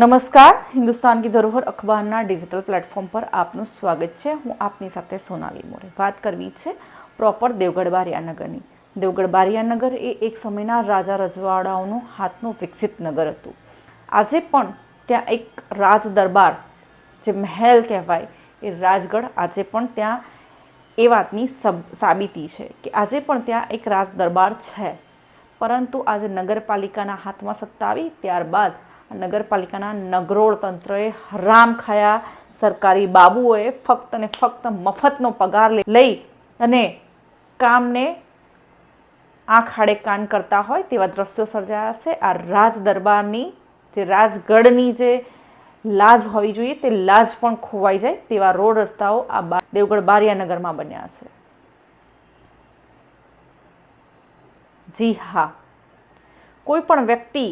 નમસ્કાર. હિન્દુસ્તાન કી ધરોહર અખબારના digital platform પર આપનું સ્વાગત છે. હું આપની સાથે સોનાલી મોરે વાત કરવી છે પ્રોપર દેવગઢ બારિયાનગરની દેવગઢ બારિયાનગર એ એક સમયના રાજા રજવાડાઓનું હાથનું વિકસિત નગર હતું. આજે પણ ત્યાં એક રાજ દરબાર જે મહેલ કહેવાય, એ રાજગઢ આજે પણ ત્યાં એ વાતની સબ, સાબિતી છે કે આજે પણ ત્યાં એક રાજ દરબાર છે. પરંતુ આજે નગરપાલિકાના હાથમાં સત્તા આવી, ત્યારબાદ નગરપાલિકાના નગરોળ તંત્રએ હરામ ખાયા. સરકારી બાબુઓએ ફક્ત ને ફક્ત મફતનો પગાર લઈ અને કામને આંખ આડે કાન કરતા હોય તેવા દ્રશ્યો સર્જાયા છે. આ રાજ દરબારની જે રાજગઢની જે લાજ હોવી જોઈએ તે લાજ પણ ખોવાઈ જાય તેવા રોડ રસ્તાઓ આ દેવગઢ બારિયાનગરમાં બન્યા છે. જી હા. કોઈ પણ વ્યક્તિ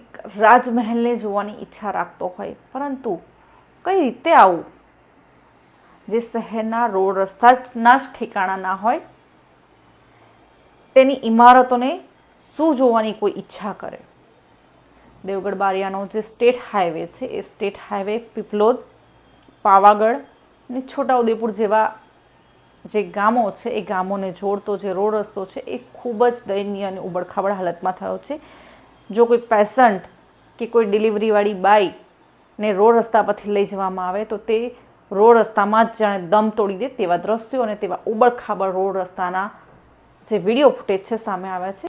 એક રાજમહેલને જોવાની ઈચ્છા રાખતો હોય. પરંતુ કઈ રીતે આવું? જે શહેરના રોડ રસ્તાના જ ઠેકાણા ના હોય, તેની ઇમારતોને શું જોવાની કોઈ ઈચ્છા કરે? દેવગઢ બારિયાનો જે સ્ટેટ હાઈવે છે, એ સ્ટેટ હાઈવે પીપલોદ, પાવાગઢ અને છોટાઉદેપુર જેવા જે ગામો છે, એ ગામોને જોડતો જે રોડ રસ્તો છે, એ ખૂબ જ દયનીય અને ઉબડખાબડ હાલતમાં થયો છે. જો કોઈ પેશન્ટ કે કોઈ ડિલિવરીવાળી બાઈ ને રોડ રસ્તા પરથી લઈ જવામાં આવે, તો તે રોડ રસ્તામાં જ જાણે દમ તોડી દે તેવા દ્રશ્યો અને તેવા ઉબડખાબડ રોડ રસ્તાના જે વીડિયો ફૂટેજ છે સામે આવ્યા છે.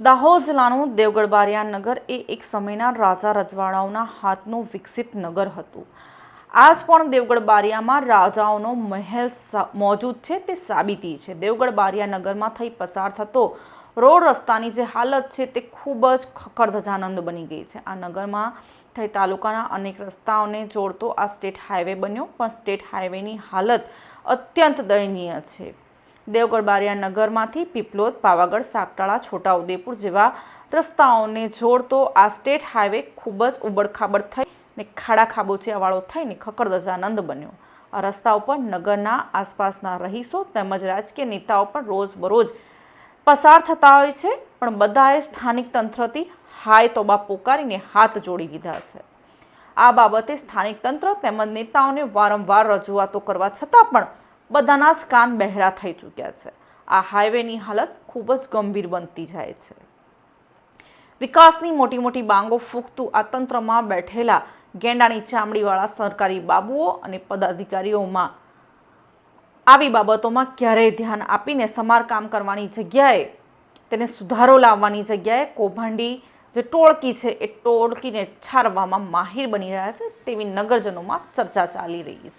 દાહોદ જિલ્લાનું દેવગઢ બારિયા નગર એ એક સમયના રાજા રજવાડાઓના હાથનું વિકસિત નગર હતું. આજ પણ દેવગઢ બારિયામાં રાજાઓનો મહેલ મોજૂદ છે તે સાબિતી છે. દેવગઢ બારિયા નગરમાં થઈ પસાર થતો રોડ રસ્તાની જે હાલત છે તે ખૂબ જ ખખડધજાનંદ બની ગઈ છે. આ નગરમાં થઈ તાલુકાના અનેક રસ્તાઓને જોડતો આ સ્ટેટ હાઈવે બન્યો, પણ સ્ટેટ હાઈવેની હાલત અત્યંત દયનીય છે. દેવગઢ બારિયા નગરમાંથી પીપલોદ, પાવાગઢ સાકટાળા છોટાઉદેપુર જેવા રસ્તાઓને જોડતો આ સ્ટેટ હાઈવે ખૂબ જ ઉબડખાબડ થઈ ને ખાડા ખાબોચિયાવાળો થઈને ખકડધજાનંદ બન્યો. આ રસ્તા ઉપર નગરના આસપાસના રહીશો તેમજ રાજકીય નેતાઓ પણ રોજબરોજ પસાર થતા હોય છે, પણ બધાએ સ્થાનિક તંત્રથી હાય તોબા પોકારીને હાથ જોડી દીધા છે. આ બાબતે સ્થાનિક તંત્ર તેમજ નેતાઓને વારંવાર રજૂઆતો કરવા છતાં પણ બધાના જ કાન બહેરા થઈ ચૂક્યા છે. આ હાઈવેની હાલત ખૂબ જ ગંભીર બનતી જાય છે. વિકાસની મોટી મોટી બાંગો ફૂંકતું આ તંત્રમાં બેઠેલા ગેંડાની ચામડીવાળા સરકારી બાબુઓ અને પદાધિકારીઓમાં આવી બાબતોમાં ક્યારેય ધ્યાન આપીને સમારકામ કરવાની જગ્યાએ તેને સુધારો લાવવાની જગ્યાએ કૌભાંડી જે ટોળકી છે એ ટોળકીને છારવામાં માહિર બની રહ્યા છે તેવી નગરજનોમાં ચર્ચા ચાલી રહી છે.